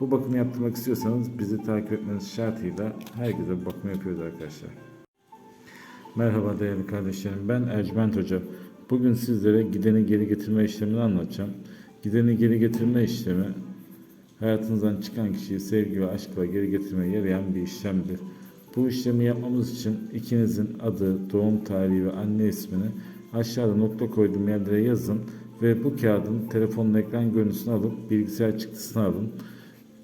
Bu bakımı yaptırmak istiyorsanız bizi takip etmeniz şartıyla herkese bu bakımı yapıyoruz arkadaşlar. Merhaba değerli kardeşlerim. Ben Ercüment Hoca. Bugün sizlere gideni geri getirme işlemini anlatacağım. Gideni geri getirme işlemi hayatınızdan çıkan kişiyi sevgi ve aşkla geri getirmeye yarayan bir işlemdir. Bu işlemi yapmamız için ikinizin adı, doğum tarihi ve anne ismini aşağıda nokta koyduğum yerlere yazın ve bu kağıdın telefonun ekran görüntüsünü alıp bilgisayar çıktısını alın.